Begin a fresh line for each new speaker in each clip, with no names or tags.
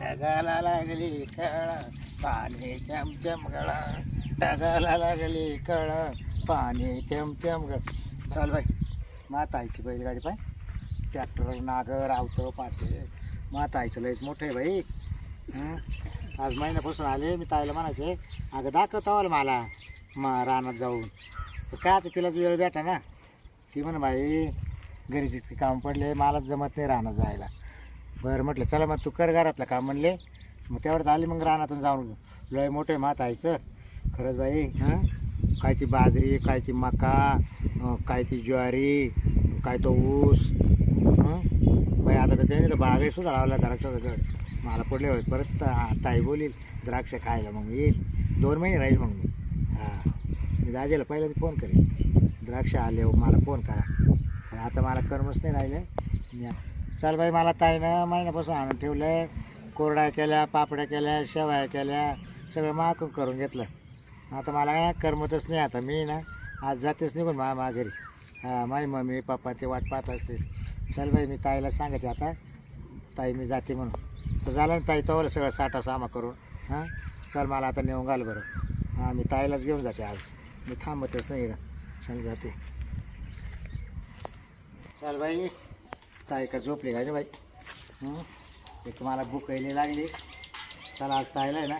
ढगाला लागली कळ पाणी चमचम गळा ढगाला लागली कळ पाणी चमचम गळ चल बाई मातायची बैलगाडी पाय. ट्रॅक्टर नागर आवतं पाटे मातायचं लयच मोठं आहे बाई. आज महिन्यापासून आले मी ताईला म्हणायचे अगं दाखवता मला मा रानात जाऊन. तर काय तिला तिलाच वेळ भेटा ना ती म्हण बाई घरी काम पडले मलाच जमत नाही रानात जायला. बरं म्हटलं चला मग तू कर घरातलं काम म्हणले. मग तेवढ्यात आली मग रानातून जाऊन लय मोठे मात आहेचं खरंच बाई हां? काय ती बाजरी काय ती मका काय ती ज्वारी काय तो ऊस बाई आता तर त्याने तर बागाही सुद्धा लावला द्राक्षाचा गड मला पुढल्या वेळेस परत ताई बोलील द्राक्ष खायला मग मी येईल. दोन महिने राहील मग मी. हां. मी दाजेला पहिल्यांदा फोन करेन. द्राक्ष आले हो मला फोन करा. आता मला कर्मच नाही राहिले. चल बाई मला ताईनं महिन्यापासून आणून ठेवलं. कोरड्या केल्या पापड्या केल्या शेवया केल्या सगळं माकून करून घेतलं. आता मला काय करमतच नाही आता मी ना आज जातेच निघून मा माघारी हां माझी मम्मी पप्पा ते वाट पाहत असते चल बाई मी ताईला सांगते आता. ताई मी जाते म्हणून. तर झालं ना ताई तोवर सगळं साठा सामा करून. हां? चल मला आता नेऊन घाल बरं. हां मी ताईलाच घेऊन जाते आज. मी थांबतच नाही ना. चल जाते. चल बाई. ताई का झोपली काय ना बाई? हं? एक मला भूक यायला लागली. चला आज तायला आहे ना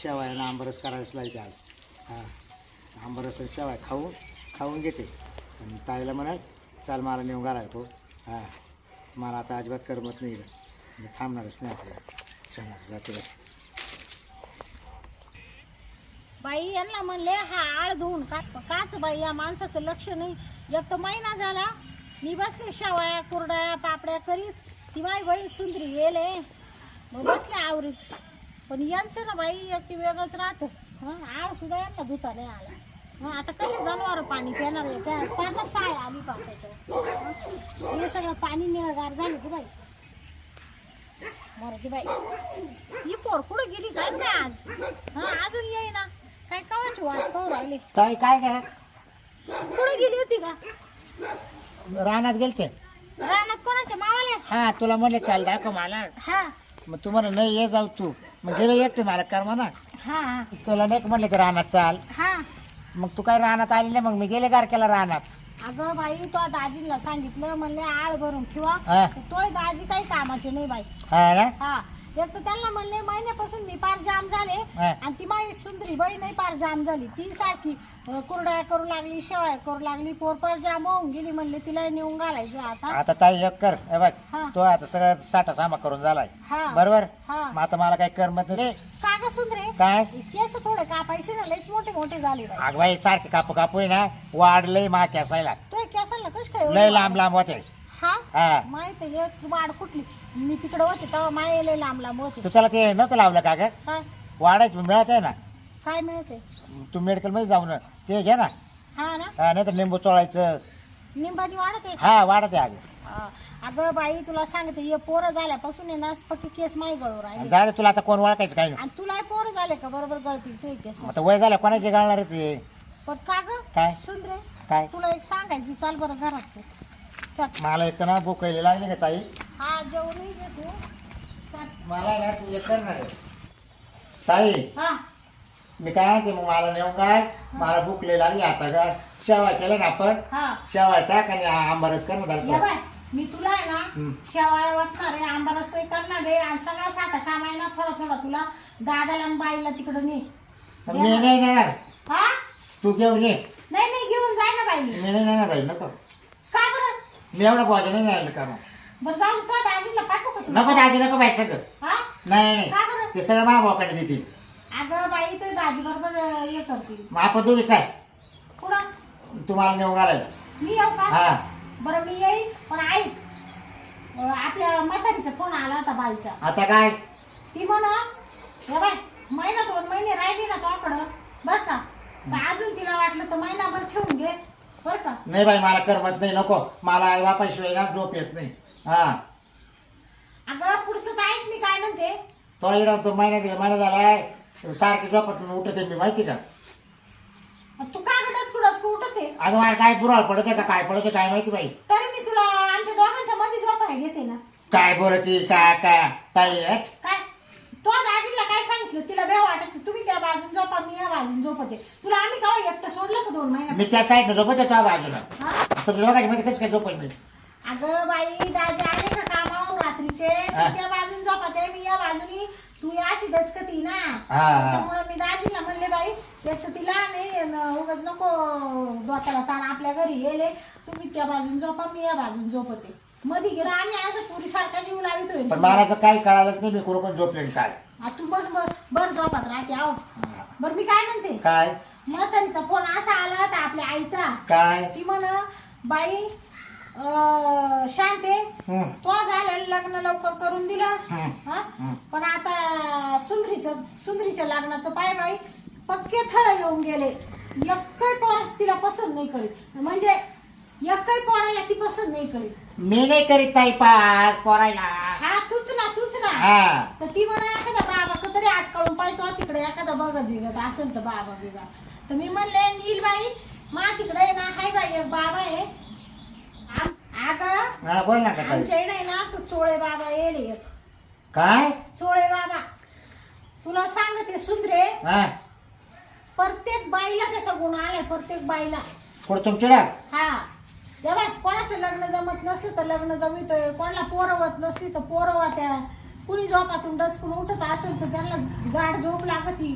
शेवायला आंबरस करायलाच लागते आज. हां. आंबरस आणि शेवाय खाऊन खाऊन घेते. आणि ताईला म्हणाल चाल मला नेऊन घालाय तो. हां. मला आता अजिबात करमत नाही इकडं मी थांबणारच नाही आता चला जाते बाई.
बाई यांना म्हणले हा आळ धुवून काच काच बाई या माणसाचं लक्ष नाही. एक तर महिना झाला मी बसले शेवया कुरड्या पापड्या करीत. ती माझी बहीण सुंदरी येले मग बसले आवरीत. पण यांचं ना बाई एक ती वेगळंच राहतं. हं आळ सुद्धा यांना धुता नाही आला. हं, आता कसे जनावर पाणी पिणार पाण्यात साय आली पा त्याच्यावर. हे सगळं पाणी निळगार झालं की बाई. मराठी बाई. ही पोर कुठं गेली? काय नाही आज? हा अजून येईना. काय कवाची वाट पाहू राहिली?
ताई काय काय?
कुठं गेली होती का?
रानात गेलते?
रानात कोणाच्या? मावाले
हां तुला म्हणले चाल दाखव मला.
हा.
मग तू म्हणा नाही ये जाऊ तू. मग गेले एकटे मला कर म्हणा.
हा.
तुला नाही का म्हणले की रानात चाल?
हा.
मग तू काय रानात आली नाही? मग मी गेले गारकेला रानात.
अगं बाई तो दाजीला सांगितलं म्हणले आळ भरून किंवा
हा.
तोय दाजी काही कामाचे नाही बाई.
हा ना?
हा. एक तर त्यांना म्हणले महिन्यापासून मी पार जाम झाले.
हा.
आणि ती माझी सुंदरी बाई नाही पार जाम झाली. ती सारखी अं, कुरड्या करू लागली शेवाय करू लागली पोर पार जाम होऊन गेली म्हणले तिला नेऊन घालायचं आता.
आता ताई एक कर. हे बघ
हा.
तो आता सगळं साठा सामा करून झालाय.
हा.
बरोबर?
हा.
मग आता मला काही करमत नाही. रे
का ग सुंदरे?
काय?
केस थोडे कापायचे ना लयच मोठे मोठे झाले बाई.
अग बाई सारखे कापू कापू आहे ना वाढलंय मा केसायला.
तो केसाला कश काय एवढं
लय लांब लांब होते
हा?
हा.
माहीत आहे एक वाढ कुठली? मी तिकडे होते तेव्हा माय लय लांब लांब होते.
तू त्याला ते नव्हतं लावलं का ग?
काय
वाढायचं मिळत आहे ना.
काय मिळते
तू मेडिकलमध्ये जाऊन ते घे ना.
हा ना?
हा नाही तर लिंबू चोळायचं.
निंबानी वाढते
हा वाढत आहे अगं.
हा. अगं बाई तुला सांगते हे पोरं झाल्यापासून आहे ना पक्की केस माई गळू राहिले.
झालं तुला आता कोण ओळखायचं काही नाही
आणि तुला पोरं झाले का? बरोबर गळतील तुझे केस.
आता वय झालं कोणाची घालणार ते
पण का ग?
काय?
सुंदरे
काय?
तुला एक सांगायची चाल बरं घरात. तू
मला एक ना भूक लागली का ताई?
हा जेवणही घे तू.
मला ना तू एक करणार आहे. ताई
हा.
मी काय म्हणते मग मला नेऊन काय मला भूक लय लागली आता का शेवाय केलं ना आपण?
हा.
शेवाय टाक आणि आंबारस कर ना
ये
जरासं.
बाय मी तुला आहे ना. शेवाय वाटणार आहे आंबारस करणार आहे आणि सगळा साठा सामाय ना थोडा थोडा तुला. दादाला आणि बाईला तिकडं ने
मी नाही नेणार.
हा?
तू घेऊन ये.
नाही नाही घेऊन जाय ना बाई.
मी नाही नेणार बाई नको. मी एवढं पोहायचं नाही नेणार का मग
बरं जाऊन तो दाजीला पाठवू का तुला?
नको दादी नको बाई सगळं.
हा?
नाही नाही.
बरं?
ते सगळं महाभावाकडे देते.
अगं बाई तो दाजी बरोबर हे करतील
मग आपण दोघी चाल.
पुढं
तुम्हाला नेऊन घालायला.
मी येऊ का?
हा.
बरं मी येईल पण ऐक. अं, आपल्या म्हातारीचा फोन आला होता बाईचा.
आता काय?
ती म्हणा हे बाय महिना दोन महिने राहिली ना तुझ्याकडं बर का? तर अजून तिला वाटलं तर महिनाभर ठेवून घे. बर का?
नाही बाई मला करमत नाही नको. मला आई बापाशिवाय ना झोप येत नाही. हा.
अगं पुढचं तर ऐक मी काय म्हणते.
तो इकडं तो महिना दीड महिना झालाय. सारखी झोपत उठते मी माहिती का?
तू का गडच कुडच उठत?
अगं मला काय पुराळ पडत आहे का? काय पडत काय माहिती बाई?
तरी मी तुला आमच्या दोघांच्या मध्ये झोपाय घेते ना.
काय बोलती? काय काय ताई हट.
काय? तो दाजीला काय सांगितलं तिला भेव वाटत. तुम्ही त्या बाजून झोपा मी या बाजून झोपते. तुला आम्ही का एकटं सोडलं का दोन महिन्यात
मी त्या साईडला झोपत होतो बाजूला
हा?
तुम्ही लोकांची मध्ये कसं काय झोपल मी
अगं बाई दाजी आले का कामावून रात्रीचे.
हा.
तू त्या बाजून झोपते मी या बाजूनी. तू या अशी दचकती ना.
हा.
त्याच्यामुळे मी दाजीला म्हणले बाई एक तर तिला नाही उगाच नको डोक्याला ताण आपल्या घरी येले तुम्ही त्या बाजून झोपा मी या बाजून झोपते. मध्ये गेला आम्ही असं पुरी सारखा जीव लावितोय.
पण मला तर काही कळालंच नाही मी कुठं पण झोपले काय
तू बस बर बर झोपात राहते आहो. बर मी काय म्हणते
काय
म्हातारीचा फोन असा आला होता आपल्या आईचा
काय
ती म्हण बाई अं, शांते
हं.
तो झालं लग्न लवकर करून दिलं
हं.
हा?
हं.
पण आता सुंदरीचं सुंदरीच्या लग्नाचं पाय बाई पक्के थळ येऊन गेले एकही पोर तिला पसंत नाही करीत म्हणजे एकही पोराला ती पसंत नाही करीत
मी नाही करीत ताई पास पोरायला.
हा तूच ना तूच ना.
हा.
तर ती म्हणा एखादा बाबा तरी अटकळून पाहतो तिकडे एखादा बघत बिगत असेल तर बाबा बिबा तर मी म्हणले नील बाई मा तिकडे ना हाय बाई एक बाबा आहे. आम- अगं
हा बोल ना का ताई
आमच्या इकडे आहे ना तो चोळे बाबा येईल एक
काय?
चोळे बाबा. तुला सांगते सुंदरे.
हा.
प्रत्येक बाईला त्याचा गुण आलाय प्रत्येक बाईला.
कुठं तुमच्याकडं?
हा. जेव्हा कोणाचं लग्न जमत नसलं तर लग्न जमितोय कोणाला पोरवत नसली तर पोरवा त्या कुणी झोपातून डचकून उठत असेल तर त्यांना गाढ झोप लागती.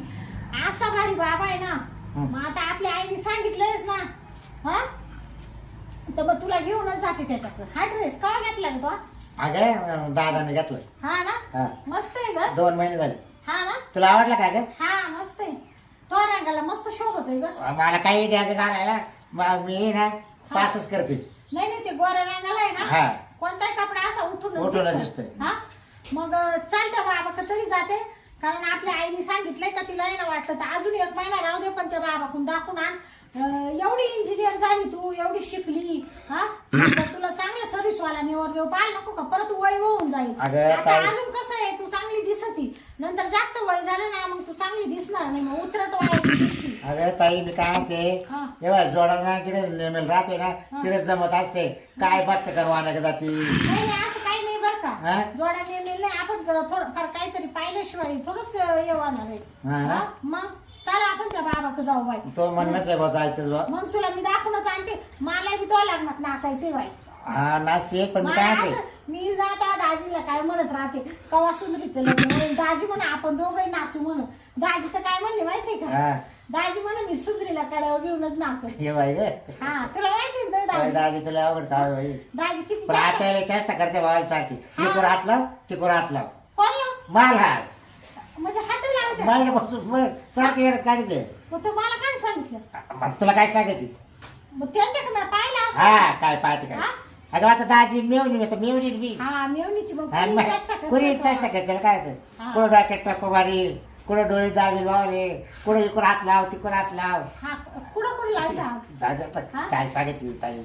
असा भारी बाबा आहे ना. मग आता आपल्या आईने सांगितलंयच ना. हा? तर मग तुला घेऊनच जाते त्याच्याकडे. हा ड्रेस का घेतला तो?
अगं दादाने घेतलं
हा ना? मस्त आहे ग.
दोन महिने झाले.
हा ना?
तुला आवडला का ग?
हा मस्त आहे. तो रंगाला मस्त शोभत आहे ग.
मला काही द्या घालायला मी ना पासच करते.
नाही नाही ते गोऱ्या रंगाला आहे ना
हा.
कोणताही कपडा असा उठून
उठूनच दिसतोय.
हा? मग चालतं बाबा का तरी जाते. कारण आपल्या आईने सांगितलंय का तिला आहे ना वाटतं तर अजून एक महिना राहू दे पण त्या बाबाकडून दाखवून आण. अं, एवढी इंजिनियर झाली तू एवढी शिकली हा? तुला चांगला सर्व्हिस वाला निवड देऊ पाहायला नको का? परत वय होऊन जाईल.
अगं,
आता
ताई-
अजून कसं आहे? तू चांगली दिसती. नंतर जास्त वय झालं ना मग तू चांगली दिसणार नाही मग उतरट दिसशील.
अगं ताई मी काय म्हणते?
हा.
तेव्हा जोडा तिकडे नेमेल राहते ना तिकडे जमत असते. काय बघते का वाना जाती?
नाही नाही, असं
हा?
का जोडा नेमेल नाही आपण थोडं फार काहीतरी पाहिल्याशिवाय थोडंच येवाणार आहे
हा?
हा? मग चला आपण त्या बाबाकडे जाऊ बाई
तो म्हणणंच आहे बा जायचं बा
मग तुला मी दाखवूनच आणते मला बी तो लागणार नाचायचे बाई
हा नाशिक पण मी
मला
काय म्हणते
असं- मी जाता दाजीला काय म्हणत राहते? कवा सुंदरीचं लग्न होईल. दाजी म्हणा आपण दोघंही नाचू म्हणून. दाजी तर काय म्हणले माहितीये का?
हा.
दाजी म्हणा मी सुंदरीला कड्यावर घेऊनच नाचत
हे बाई ग.
हा तुला माहिती ना दाजी?
दादी तुला आवडत काय बाई.
दाजी किती
पण चेष्टा करते बाबा सारखी तिकून हात लाव तिकून हात लाव.
कोण
माल हा
म्हणजे हात लावते?
माझ्यापासून मग सारखी येडत काढते
मग तू मला काय सांगितलं?
मग तुला काय सांगायची?
मग त्यांच्याकडे पाहिलं असं?
हा काय पाहते काय?
हा?
अगं आता दाजी मेवणी मी तर मेवणी मी
हा मेवणीची मग
त्याला काय?
हा.
कुठं डोक्यात टप्प मारी कुठं डोळे दाबी वावरे कुठं इकडं हात लाव तिकडं हात लाव
हा कुठं कुठं लावता
दादी
हा?
काय सांगितली ताई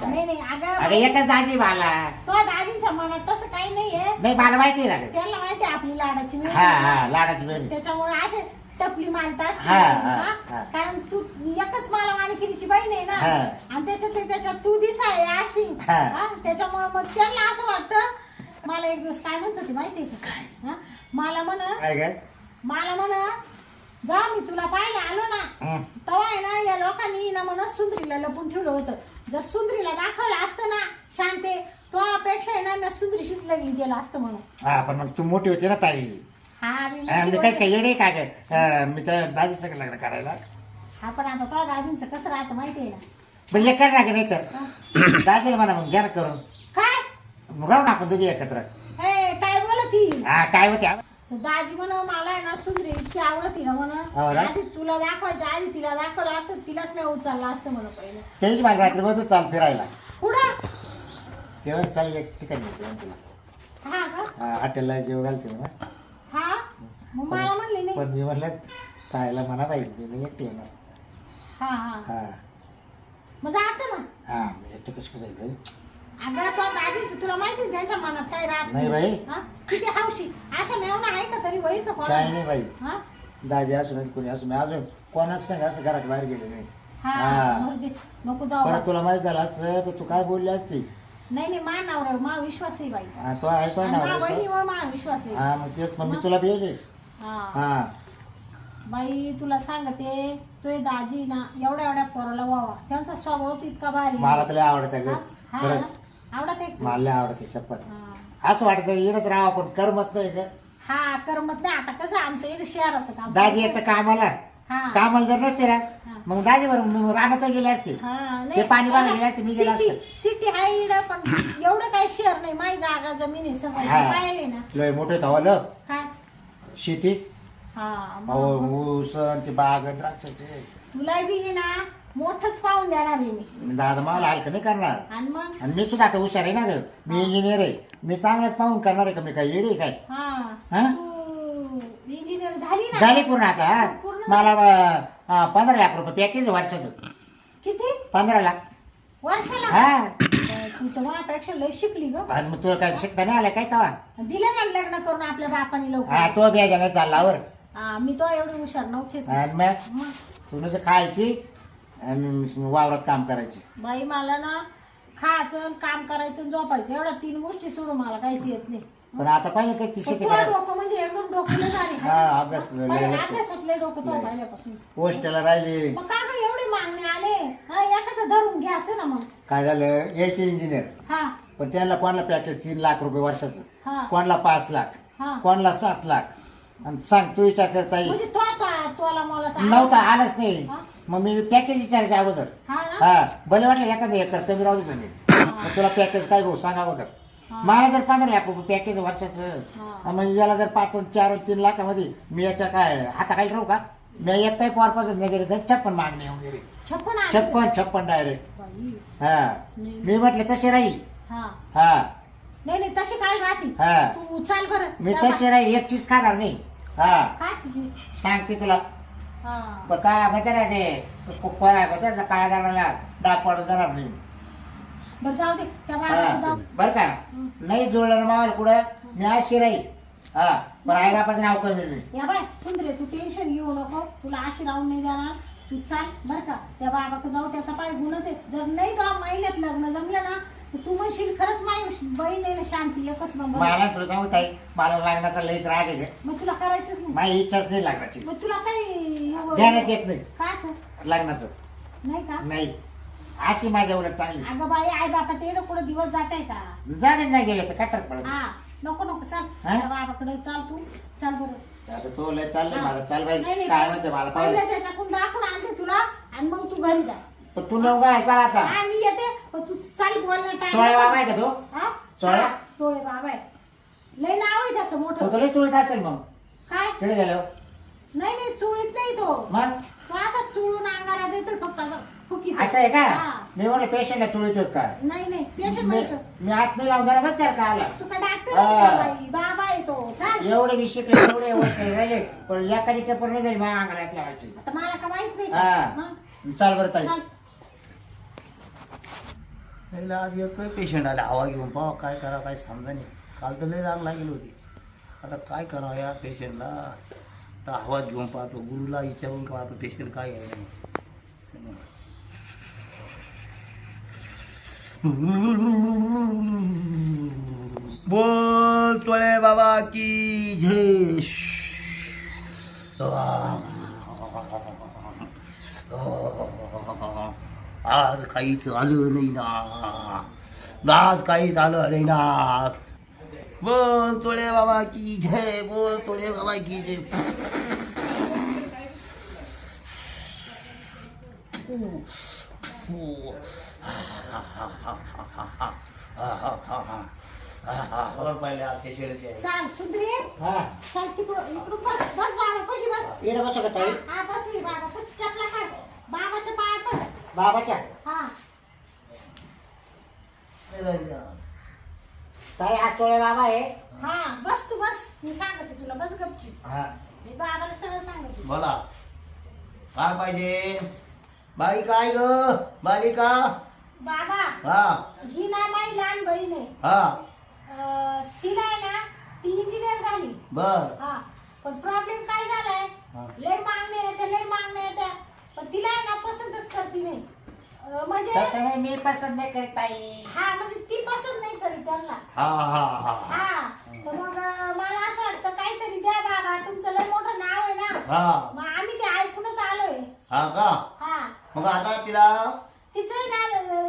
नाही नाही
अगं
अगं
एकच दाजी मला
तो दाजींच्या मनात तसं काही नाहीये
नाही मला माहिती आहे ना गं.
त्यांना माहिती आहे आपली लाडाची.
हा हा लाडाची मेवणी
त्याच्यामुळे असे टपली
हा, हा, हा.
कारण तू एकच मला वाणिकिरीची बहीण आहे ना. आणि त्याच्यात त्याच्यात तू दिसाय अशी.
हा.
हा, त्याच्यामुळे मग त्यांना असं वाटतं मला एक दिवस काय म्हणत होती माहिती आहे का? हा? मला म्हण
काय
मला म्हण जा मी तुला पाहायला आलो ना.
हं.
तेव्हा आहे ना या लोकांनी ना म्हणा सुंदरीला लपून ठेवलं होतं. जर सुंदरीला दाखवलं असतं ना शांते तो अपेक्षा आहे ना मी सुंदरीशीच लगली गेलं असतं म्हणून.
हा पण मग तू मोठी होती ना ताई.
हा मी
काय येडे काय मी त्या दाजी सगळं लग्न करायला.
हा पण आता तो दाजींचं कसं राहतं माहिती आहे ना
पण एक कर ना नाही तर. दाजीला म्हणा मग घ्या ना करून.
काय?
मग राहू ना आपण दोघी एकत्र.
ए काय बोलत ही
हा काय होते?
दाजी म्हण मला आहे ना सुंदरी इतकी आवडती ना म्हण.
हो ना?
आधी तुला दाखवायच्या आधी तिला दाखवलं असतं तिलाच मी उचलला असतं म्हणून पहिले.
त्याची मला रात्री बघतो चाल फिरायला.
पुढं
तेव्हा चालेल एक ठिकाणी तुला.
हा का?
हा, हॉटेलला जेव घालते ना
हा? मग मला म्हणली नाही.
पण मी पाहायला म्हणा मी नाही एकटी येणार.
हा हा.
हा.
मग जायचं ना.
हा मी एकटी कशी जाईल बाई?
अगं तो दाजीच तुला माहिती आहे त्यांच्या मनात काय राहत.
नाही बाई.
हा? किती हौशी. असं मेवणं आहे का तरी होईल का
काय
कोणाला?
नाही बाई.
हा?
दाजी असून कोणी असून मी अजून कोणाच सांग असं घरात बाहेर गेले नाही.
हा
हा.
मरू दे. नको जाऊ
परत तुला माहीत झालं असतं तर तू काय बोलली असती?
नाही नाही मा नवरा मा विश्वास आहे बाई.
हा, तो आहे तो
आणि मा
ना
बहिणीवर मा विश्वास. आहे
हा मग तेच मग मी तुला भेटले
हा.
हा.
बाई तुला सांगते तो दाजी ना एवढ्या एवढ्या पोराला वावा. त्यांचा स्वभावच इतका भारी.
मला तर लय आवडत आहे ग.
हा? हा?
खरंच?
आवडत आहे का?
मला लय आवडते शपथ.
हा.
असं वाटतं इकडंच राहावं पण करमत नाही ग.
हा करमत नाही. आता कसं आमचं इकडे शहराचं काम.
दाजी येतं कामाला.
हा.
कामाला जर नसते ना
हा.
मग दाजी बरं रानात गेले असते.
हा
ते पाणी भरायला गेले असते, मी गेलो
सिटी
असते.
सिटी आहे इकडं पण एवढं काही शहर नाही. माझी जागा जमीन आहे सगळं.
हा.
पाहिले ना.
लय मोठे धावलं
काय?
शेती?
हा
अहो, ऊस ते बाग द्राक्षाचे
तुला बी ना मोठच पाहून देणार आहे मी.
दादा मला हलकं नाही करणार.
आणि मग?
आणि मी सुद्धा आता हुशार आहे ना ग. मी इंजिनियर आहे. मी चांगलंच पाहून करणार आहे का मी? काय येडे काय?
हा.
हा?
तू झाली ना?
झाली पूर्ण आता हा?
पूर्ण
मला अं, पंधरा लाख रुपये पॅकेज वर्षाचं.
किती?
पंधरा लाख.
वर्षाला?
हा.
लय शिकली ग.
आणि मग तुला काय शिकता नाही आलं काय तवा
दिलं ना लग्न करून आपल्या बापाने
हा
लवकर
तो
हा मी तो एवढी हुशार नव्हतीच
आणि मग? खायची आणि वावरात काम करायची.
बाई मला ना खायचं काम करायचं आणि झोपायचं एवढ्या तीन गोष्टी सोडून मला काहीच येत नाही.
पण आता पाहिजे काय ती शेती
तुझं
करायची
डोकं म्हणजे एकदम डोकं.
हा अभ्यास
पहिले डोकं तो पाहिल्यापासून.
पोस्टला राहिली.
मग का गं एवढे मागणे आले? हा एखादं धरून घ्यायचं ना मग.
काय झालं? यायचे इंजिनियर
हा.
पण त्यांना कोणाला पॅकेज तीन लाख रुपये वर्षाचं?
हा.
कोणाला पाच लाख?
हा.
कोणाला सात लाख? आणि सांग तू विचार करता येईल
म्हणजे तो आता तोला मला
नव्हता आलाच नाही.
हा?
मग मी पॅकेज विचारायचे अगोदर.
हा ना.
हा. भले वाटलं एखादं एकर कमी राहू दे मी तुला पॅकेज काय भाऊ सांगा अगोदर. मला जर पंधरा लाख रुपये पॅकेज वर्षाचं. म्हणजे याला जर पाच चार तीन लाखामध्ये मी याच्या काय हाता काय ठेवू का? मी एक काही पॉवर पासून नाही गेले छप्पन मागणी गेली.
छप्पन
छप्पन छप्पन डायरेक्ट
बाई.
हा. मी म्हटले तसे राहील.
हा.
हा.
नाही नाही तशी काय राहते?
हा.
तू चाल बरं.
मी
त्या
तसे राहील एक चीज खाणार नाही. हा.
बा- काय तुझी?
सांगते तुला.
हा.
काळा म्हणजे ना ते. कोणा म्हणजे काळा जाणारा डाग पडून जाणार नाही.
बरं जाऊ दे. त्या बाळाला
बरं का? नाही जुळलं ना मावाला कुठं? मी अशी राहील. हा पण आई बापाचं नाव कमी नाही
या बाय सुंदरे तू टेन्शन घेऊ नको. तुला अशी राहून नाही देणार. तू चाल बर का? त्या बाबाकडे जाऊ त्याचा पाय गुणच आहे जर नाही का महिन्यात लग्न जमलं ना तर तू म्हणशील खरंच माई बहीण आहे ना शांती एकच नंबर.
मला तुला सांगू ताई मला लागण्याचा लईच राग आहे ग.
मग तुला करायचंच नाही.
माझी इच्छाच नाही लागण्याची
मग तुला काही
ध्यानात येत नाही.
काच?
लग्नाचं.
नाही का?
नाही. अशी माझ्या उलट चांगली.
अगं बाई आई बापाचं एवढं कुठं दिवस जात आहे का
जागे नाही गेले तर काय फरक पडत
हा नको नको चाल.
हा?
बाबाकडे चाल तू. चाल बरं.
आता तो लय चाललंय माझा चाल बाई.
नाही, नाही.
काय म्हणते मला पाहिजे
पहिलं त्याच्याकडून दाखवून आणते तुला आणि मग तू घरी जा.
पण तू नऊ काय चाल आता.
हा मी येते. पण तू चाल time
चोळ्या बाबा आहे का तो?
हा?
चोळ्या?
हा, चोळे बाबा आहे. लय नाव आहे त्याचं
तो
मोठं
तुला चुळीत असेल मग.
काय?
तिकडे गेलो
नाही नाही चुळीत नाही तो.
मग?
तो असा चुळून अंगारा देतोय फक्त असं. फुकीत
असं आहे का?
हा.
मी म्हणलं पेशंटला चुळीत होत का
नाही नाही पेशंट
मी
म्हणतो.
मी आत नाही लावणार बघ तर का आला.
तुका डॉक्टर. आहे का बाई? बाबा आहे तो. चाल.
एवढे मी शिकले एवढे एवढे राहिले. पण एखादी टेपर नाही जाईल माझ्या अंगाला लावायची
आता मला का माहीत नाही? का?
हा. चाल बरं ताई.
चाल.
त्याला आज एक पेशंट आला. हवा घेऊन पाहा काय करा काय समजा नाही. काल तर लई राग लागली होती. आता काय करावं या पेशंटला तर हवा घेऊन पाहतो गुरुला विचारून पाहतो पेशंट काय आहे. बोल तोळे बाबा की जय आज काहीच आलं नाही ना आज काहीच आलं नाही ना बोल तोळे बाबा की जय बोल तोळे बाबा की जय
चाल सुधरे.
हा.
चाल तिकडं इकडून बस बस बाबा कशी बस?
येणं बसो का ताई?
हा बस रे बाबा चपला काढ. बाबाच्या पाया पड
बाबाच्या?
हा.
ताई हा चोळे बाबा आहे.
हा बस तू बस. मी सांगते तुला बस गपची
हा.
मी बाबाला सगळं सांगते.
बोला. काय पाहिजे. बाई काय ग? बालिका?
बाबा
हा.
ही ना माझी लहान बहीण आहे.
हा.
अं, तिला आहे ना ती इंजिनियर झाली.
बर.
हा. पण प्रॉब्लेम काय झालाय?
हा.
लय मागणे येते लय मागणे येते पण तिला आहे ना पसंतच करते नाही. अं, म्हणजे
तसं नाही मी पसंत नाही करीत ताई.
हा म्हणजे ती पसंत
हा हा हा.
हा. तर मग अं, मला असं वाटतं काहीतरी द्या बाबा. तुमचं लय मोठं नाव आहे ना.
हा.
मग आम्ही ते ऐकूनच आलोय.
हा का? मग आता तिला
तिचं ना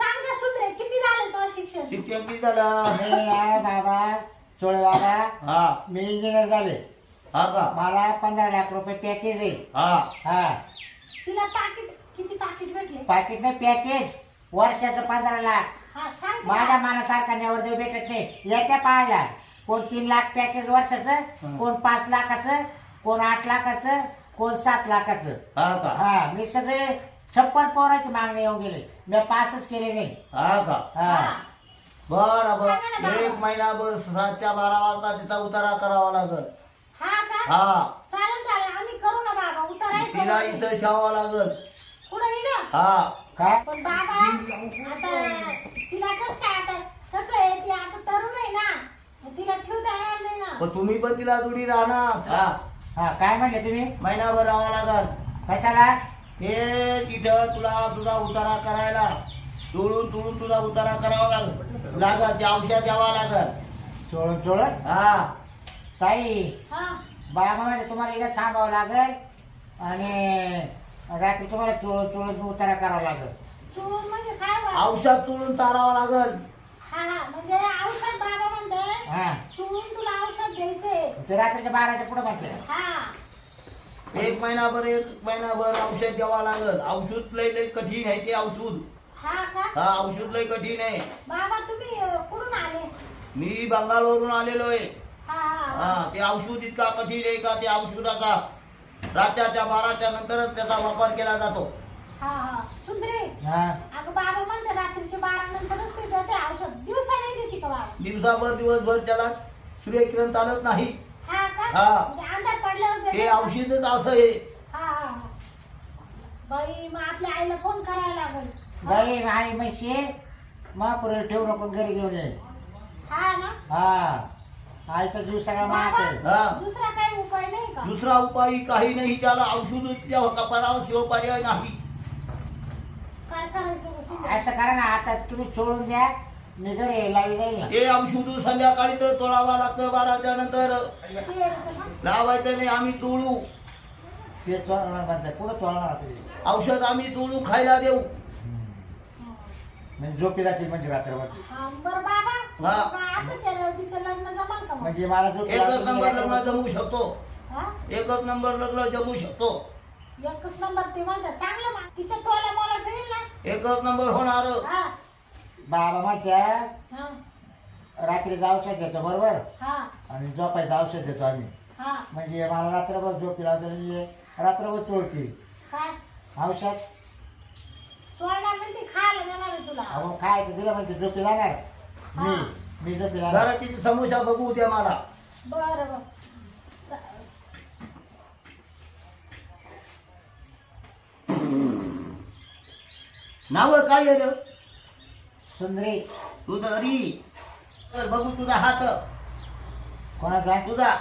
सांगा किती झालं तो शिक्षण?
शिक्षण किती झालं?
मी आहे बाबा चोळे बाबा
हा.
मी इंजिनियर झाले.
हा का?
मला पंधरा लाख रुपये पॅकेज आहे.
हा.
हा.
तिला पाकिट किती पाकिट भेटले?
पाकिट नाही पॅकेज वर्षाचं पंधरा लाख.
हा सांग
माझ्या मनासारखा नवरदेव भेटत नाही. याच्या पाहायला कोण तीन लाख पॅकेज वर्षाचं
हं.
कोण पाच लाखाचं कोण आठ लाखाचं कोण सात लाखाचं?
हा का?
हा मी सगळे छप्पन पोराची मागणी येऊन गेले. मी पासच केले नाही.
हा का?
हा.
बर
सांगा ना
बर.
बाबा.
एक महिनाभर सातच्या बारा वाजता तिचा उतारा करावा लागल.
हा का?
हा.
चालेल चालेल. आम्ही करू ना बाबा. उतरायचं
तिला इथं ठेवावं लागल. हा.
काय?
पण बाबा आता तिला कस काय आता? कसं आहे ती आता तरुण आहे ना. मग तिला ठेवता येणार नाही ना.
पण तुम्ही पण तिला जुडी राहणार. हा.
हा काय म्हणले तुम्ही?
महिनाभर राहावं लागल.
कशाला?
ते तिथं तुला तुझा उतारा करायला. चोळून चोळून तुझा उतारा करावा लागल. लागल ते औषध द्यावा लागल.
चोळून चोळून
हा.
ताई
हा.
बाबा म्हणजे तुम्हाला इकडे थांबावं लागेल आणि रात्री तुम्हाला चोळून चोळून उतारा करावा लागेल.
चोळून म्हणजे काय? बा?
औषध चोळून चारावं लागल.
हा हा. म्हणजे औषध बाबा म्हणते
हा
चोळून तुला औषध द्यायचंय
ते रात्रीच्या बाराच्या पुढे म्हटलं.
हा.
एक महिनाभर एक महिनाभर औषध द्यावा लागल. औषध लय लय कठीण आहे ते औषध.
हा का?
हा औषध लय कठीण आहे.
बाबा तुम्ही अं, कुठून आले?
मी बंगालवरून आलेलो आहे.
हा हा हा.
हा ते औषध इतका कठीण आहे का? ते औषधाचा रात्याच्या बाराच्या नंतरच त्याचा वापर केला जातो.
हा हा. सुंदरे
हा.
अगं बाबा म्हणते रात्रीचे बारा नंतरच ते देते औषध दिवसा नाही देते का बाबा?
दिवसाभर दिवसभर त्याला सूर्यकिरण चालत नाही.
हा का?
हा.
म्हणजे अंधार पडल्यावर
ते
का?
औषधच असं आहे
हा. हा हा. बाई मग आपल्या आईला फोन करायला लागेल.
बाई आई म्हशी महापुरेल ठेवू नको घरी घेऊन ये.
हा ना?
हा. आईचा जीव सगळा महाग आहे?
बाबा
हा.
दुसरा काही उपाय नाही का?
दुसरा उपाय काही नाही त्याला औषध त्या कपारावर शिवपर्याय नाही.
काय करायचं गं सुंदर?
असं करा ना आता तुम्ही सोडून द्या. मी घरी लावी जाईल ना
हे औषध संध्याकाळी तर तोडावा लागतं बाराच्या नंतर? लावायचं नाही आम्ही चोळू
ते चोळणार म्हणतात पुढं चोळणार आता ते.
औषध आम्ही चोळू खायला देऊ
म्हणजे झोपी जातील म्हणजे रात्रभर
हा, बरं बाबा
हा.
मग असं केलं तिचं लग्न जमाल का मग?
म्हणजे मला झोपी
एकच
लागली
नंबर लग्न. जमू शकतो
हा?
एकच नंबर लग्न जमू शकतो
एकच नंबर ते म्हणतात चांगलं मा तिच्या तोला मोला जाईल ना
एकच नंबर होणार
हा
बाबा म्हणतात
हा.
रात्रीचं औषध देतो बरोबर?
हा.
आणि झोपायचं औषध देतो आम्ही.
हा.
म्हणजे मला रात्रभर झोपी लावतो म्हणजे रात्रभर चोळते.
काय?
औषध?
सोडणार खायला देणार आहे तुला.
अहो खायचं दिलं म्हणजे झोपी लागणार मी
हा.
मी झोपी लागणार
जरा तिची समस्या बघू द्या मला.
बरं बरं.
नाव काय आहे रे?
सुंदरी
तू तर बघू तुझा हात.
कोणाचा
तुझा?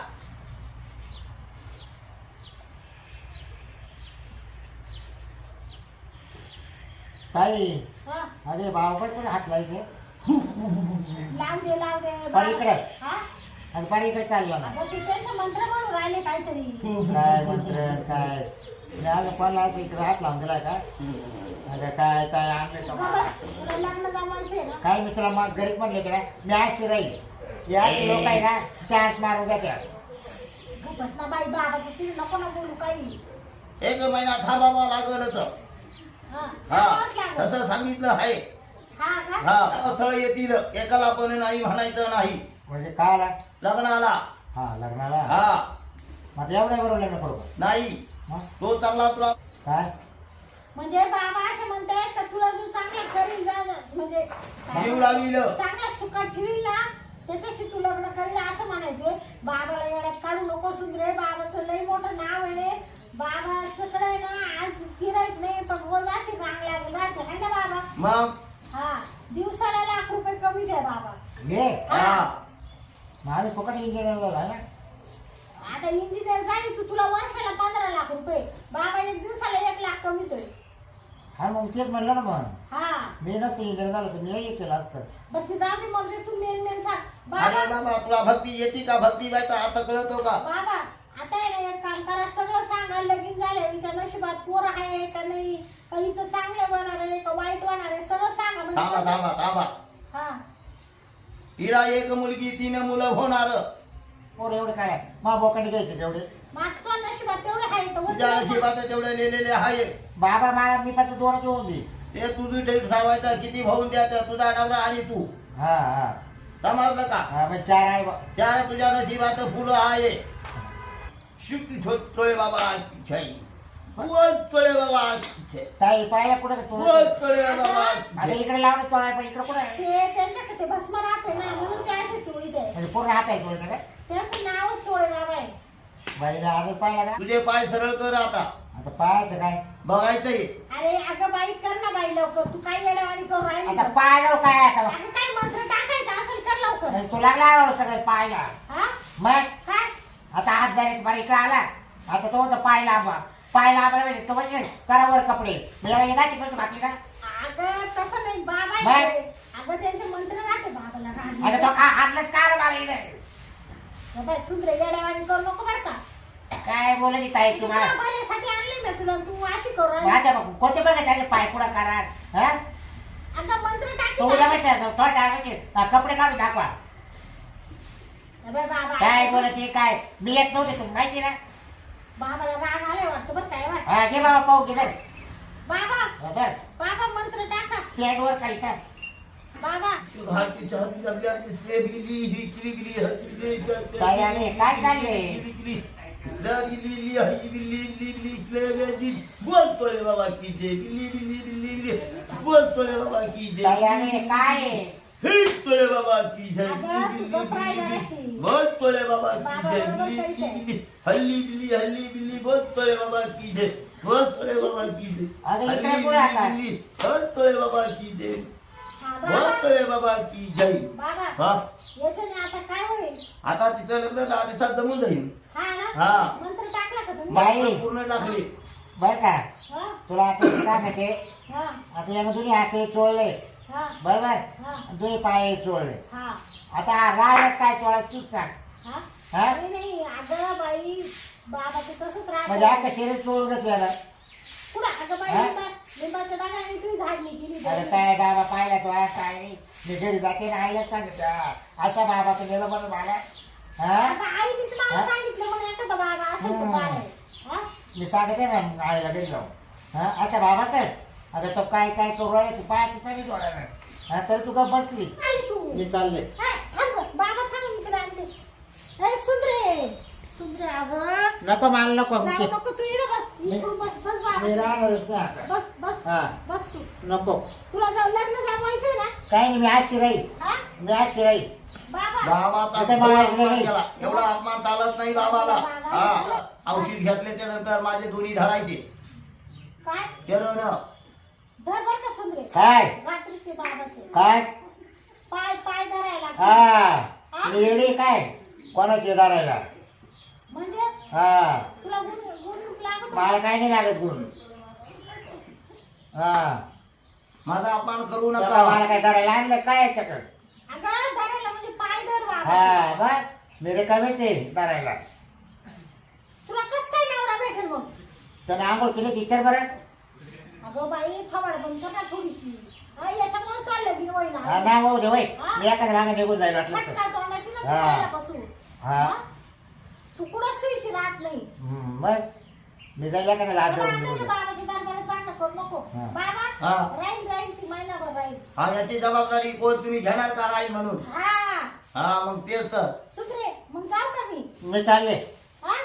ताई.
हा.
अरे बाबा पण हात लावते
लाव दे लाव दे.
इकडे.
हा.
आणि पाणी इकडे चालला ना.
अगं ते त्यांचं मंत्र म्हणून राहिले काहीतरी.
काय मंत्र काय? मी आज कोणाला असं इकडे हात लावून दिला का? अगं काय काय आणलं का मला?
बरं, तुला लग्न जमायचंय ना
काय मी तुला मग घरीच म्हणले का मी राहील. या लोक आहे ना चान्स मारू द्या त्या
बस ना बाई बाबाचं तिला नको ना बोलू काही
एक महिना थांबावा लागलच
हा
हा
लागेल.
तसं सांगितलं आहे.
हा का
हा येतील. एकाला पण नाही म्हणायचं नाही.
म्हणजे काय आला
लग्नाला.
हा लग्नाला?
हा.
मग एवढ्या बरोबर लग्न करू का?
नाही. तो चांगला तुला
काय?
म्हणजे बाबा असे म्हणताय का तुला तू चांगला करील जा म्हणजे
जीव लावील.
चांगला सुखात ठेवील ना त्याच्याशी तू लग्न करील असं म्हणायचे. बाबाला येड्यात काढू नको सुंदरे बाबाचं लई मोठं नाव आहे रे. बाबा सगळं ना आज गिरायक नाही पण रोज अशी रांग लागेल राहते है ना बाबा?
मग?
हा दिवसाला लाख रुपये कमी द्या बाबा.
घे.
हा.
आम्ही फुकट इंजिनियर झाला ना.
आता इंजिनियर झाली तू तुला वर्षाला पंधरा लाख रुपये. बाबा एक दिवसाला एक लाख कमी तरी
हा मग तेच म्हणलं ना मग.
हा.
मी नसतं इंजिनियर झालं तर मी हे केलं असतं.
बरं ती जाऊ दे मला ते तू मेन मेन सांग.
अरे
बाबा
बाबा तुला भक्ती येते का? भक्ती जायचं आता कळतो का?
बाबा आता आहे ना एक काम करा सगळं सांगा लगीन झालं हिच्या नशिबात पोर आहे का नाही? का हिचं चांगलं होणार आहे का वाईट होणार आहे? सगळं सांगा
थांबा
म्हणजे
थांबा थांबा.
हा.
तिला एक मुलगी तीन मुलं होणार.
पोर एवढे काय? मा बोकांनी घ्यायचे तेवढे
मागतो नशिबात तेवढे आहे तर
तुझ्या नशिबात तेवढे लिहिलेले आहे.
बाबा मला मी फक्त दोनच होऊन दे.
ते तुझी ठेवी सारवायचं किती भाऊन द्यायचं तुझा नवरा आणि तू.
हा हा.
समजलं का?
हा मग चार आहे बा.
त्या तुझ्या नशिबात फुलं आहे. शुक्र छोटतोय बाबा छाई. बोलतोय बाबा छे.
ताई पाहिला कुठं का
बाबा
आता
छे.
इकडे लावणं तो आहे पण इकडे कुठं आहे?
ते त्यांच्याकडे ते भस्म राहते ना म्हणून ते असे चोळी दे
म्हणजे पूर्ण हात आहे तुला
त्यांचं नावच चोळे बाबा आहे.
बाईने आजच पाहिला का
तुझे पाय सरळ कर आता.
आता पाहायचं काय?
बघायचंय
अरे अगं बाई कर ना बाई लवकर. तू काय येण्यावाणी करू राहिली
आता जाऊ काय आता.
अगं काय मंत्र टाकायचा असेल कर लवकर.
म्हणजे तू लागला आवड सगळं पाहायला.
हा?
मग?
काय
आता हात झाले बरं इकडे आला. आता तो म्हणतो पाय लांबा पाय लांबायला पाहिजे. तो म्हणजे करा वर कपडे. मी याला येणार तिकडे घातली का?
अगं तसं नाही. बाबा. अगं त्यांचे मंत्र राहते बाबाला
आता तो का हातलाच का मला येणं
बाई सुंदर करू नको बरं का?
काय तुम्हाला?
आणली ना तुला तू अशी करू राहिली.
माझ्या बघ कोणते बघा त्याचे पाय पुढा करा हा
मंत्र
तो उद्या
टाकी
बच्चा तो टाकायचे कपडे काढून दाखवा.
बाबा
काय बोलायचे काय? मी येत नव्हते तुम्ही माहिती ना?
बाबाला राग आले वाटतं बरं काय वाटतं
हा घे बाबा पाहू घे.
बाबा. बाबा मंत्र टाका.
प्लेट वर काढी टाक. काय चाललंय?
किली गेली. जर गेली, गेली, हाई गेली, गेली, गेली, स्लेब गेली. बोलतोय बाबा की जय. गेली, गेली, गेली, गेली. बोलतोय बाबा की जय.
ताई आले, काय आहे?
हिटतोय बाबा की जय.
अगं,
गेली,
तू
गेली,
गप्रायला
गेली,
अशी.
गेली. बोलतोय बाबा की
बाबा
जय.
बरोबर
गेली,
करीत आहे.
गेली, गेली. हल्ली गेली, हल्ली गेली. बोलतोय बाबा की जय. बोलतोय बाबा की जय.
अगं, इकडे
हल्ली
पुढे आता.
गेली, गेली. बोलतोय बाबा की जय.
हा बाबा
की जय हा?
आता काय होईल?
आता तिचं लग्न दहा दिवसात जमून जाईल.
हा ना?
हा.
मंत्र टाकला का तुम्ही
बाई
पूर्ण टाकली.
बर का?
हा.
तुला आता सांगते
हा.
आता यानं दोन्ही हात चोळले.
हा.
बरोबर?
हा.
दोन्ही पाय चोळले.
हा.
आता राहिलंच काय चोळा तूच सांग.
हा?
हा?
नाही नाही अगं बाई बाबा ते तसंच
म्हणजे
राहत
अख्खं शरीर चोळून घेतलं
अगं बाई
हा?
लिंबा- झाडली गेली
अरे काय बाबा पाहिला तो आज काय नाही. मी घरी जाते ना आईला सांगितलं हा, अशा बाबाचं गेलं बरं मला हा?
आता मला
हा?
सांगितलं म्हणून एखादा बाबा असेल तर
हम्म.
काय हा?
मी सांगते ना आईला घरी जाऊ हा? अशा बाबाचं? आता तो काय काय करू राहिले? तू पाय तिथं नाही जोडायला. हा? तर तू का बसली.
तू.
मी चालले.
हा, थांब गं. बाबा थांब मी तुला आणते. ए सुंदरे. सुंदरे
नको मला नको
जाऊ नको तू इकडे बस इकडून बस बस
मी
बाबा
राहणारच नाही आता.
बस बस
हा.
बस तू.
नको.
तुला जाऊ लग्न जमवायचंय ना?
काय नाही मी अशी राहील.
हा?
मी अशी राहील.
बाबा.
बाबाचा
आता
खूप
बाबा
अपमान
नाही.
केला. एवढा अपमान चालत नाही बाबाला. हा. औषध घेतल्याच्या नंतर माझे दोन्ही धरायचे.
काय?
केलं ना
धर बर का सुंदरे.
काय?
रात्रीचे बाबाचे.
काय?
पाय पाय धरायला.
हा. मी येडी काय? कोणाची दारायला
म्हणजे?
हा.
तुला गुण गुण लागत
मला काय नाही लागत गुण. हा.
माझा अपमान करू नका.
मला काय दारायला आणलं काय याच्याकडं?
अगं धरायला म्हणजे पाय धर बाबा.
हा बस मी रिकामीच आहे दारायला
तुला कस काय नवरा भेटेल मग?
त्याने आंघोळ केली की विचार बरं.
अगं बाई ना थोडीशी? हा, याच्यामुळे चाललं बिन
हा
होईना
ना हो दे होय. मी एखाद्या मागे निघून जाईल वाटलं तर.
फटका तोंडाची ना
हा.
पहिल्यापासून
हा.
हा? तू कुठं सुईशी राहत नाही?
हम्म, मग? मी जाईल एखाद्या लाज
तुला
धरून
आता
निघून
ना
जाईल.
बाबाच्या दरबारात भांडणं करू नको.
हा.
बाबा
हा.
राहील राहील ती महिनाभर राहील
हा याची जबाबदारी कोण? तुम्ही घेणार का राहील म्हणून?
हा.
हा मग तेच तर.
सुधरे मग जाऊ का मी?
मी चालले.
हा?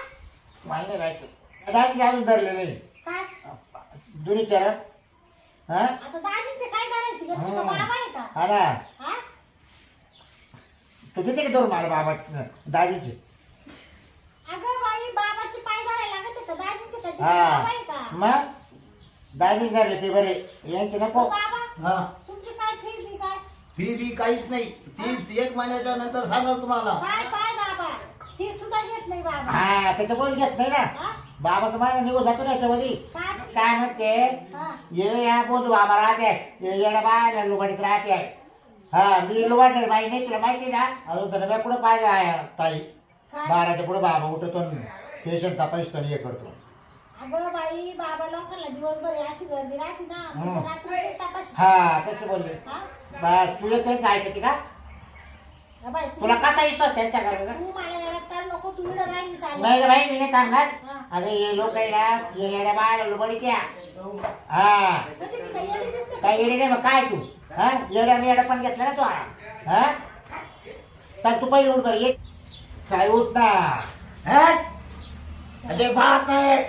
मला नाही राहायचं दाजी धरले नाही.
काय?
दोन्ही चरण हा?
आता दाजींचे काय करायचे. बाबा आहे का?
हा ना.
हा?
तू किती का धरून मला बाबा दाजीची?
अगं बाई बाबाचे पाय धरायला लागत आहे का दाजींचे का तुझा
हा.
बाबा आहे का?
मग? दाजी धरले ते बरे. यांचे नको.
बाबा
हा.
तुमची काय फी ती काय?
फी बी काहीच नाही. ती एक महिन्याच्या नंतर सांगाल तुम्हाला.
काय पाय बाबा? फी सुद्धा घेत नाही बाबा.
हा त्याच्यामुळे घेत नाही ना.
हा?
बाबाचा महिना निघून जातो ना याच्यामध्ये.
काय
काय म्हणते?
हा.
ये या बोलतो बाबा राहते. ये येणं बाय लुबाडीत राहते. हा मी लुबाडणार बाई नाही तुला माहिती ना? अजून तर पुढे पाहिलं आहे ताई? बाराच्या पुढे बाबा उठतो पेशंट तपासतो आणि हे करतो.
अगं बाई बाबा लोकांना दिवसभर अशी गर्दी राहते ना
हम्म.
फक्त रात्री तपास
हा तसे बोलले? बस तुझे तेच ऐकते का?
बाई तू
तुला कसा विश्वास त्यांच्या घराचा
तू मला येण्यात काढ नको तू इकडं राहिली
नाही
चालेल.
रे भाई मी नाही सांगणार. अगं हे लोक आहे ना ये येड्या बाय लुबाडीच्या हा.
म्हणजे मी काही येडी दिसते का?
काय येडे नाही मग काय तू? हा? येड्या मी येडं पण घेतलं ना तू हा? चल तू पहिले उठ बरं ये. काय उठ ना हट? अरे बात नाही.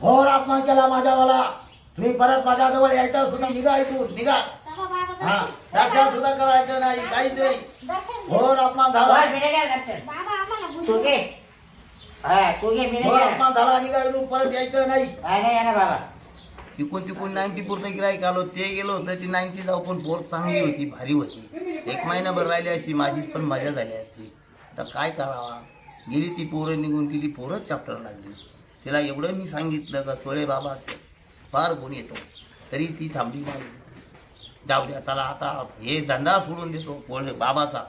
घोर अपमान केला माझ्यावाला. तुम्ही परत माझ्याजवळ यायचं सुद्धा निघा इथून निघा. हा
दर्शन-
सुद्धा करायचं नाही काहीच नाही. घोर अपमान झाला.
तू घे. हा तू घे मी नाही
घोर
गेला.
अपमान झाला निघा इथून परत यायचं नाही.
हा, नाही येणार बाबा.
तिकून तिकून नाईन्टी पुरतं गिराईक आलो ते गेलो होतं ती नाईन्टी जाऊ पण पोर चांगली होती भारी होती. एक महिनाभर राहिली असती माझीच पण मजा झाली असती. आता काय करावा? गेली ती पोरं निघून गेली पोरंच चॅप्टर लागली. तिला एवढं मी सांगितलं का सोळे बाबा फार गुण येतो. तरी ती थांबली नाही. जाऊ द्या चला आता हे धंदा सोडून देतो कोण बाबाचा.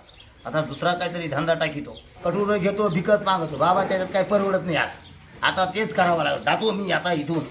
आता दुसरा काहीतरी धंदा टाकीतो. कटोरं घेतो भिकत मागतो. बाबा त्याच्यात काही परवडत नाही आता आता तेच करावं लागेल. जातो मी आता इथून.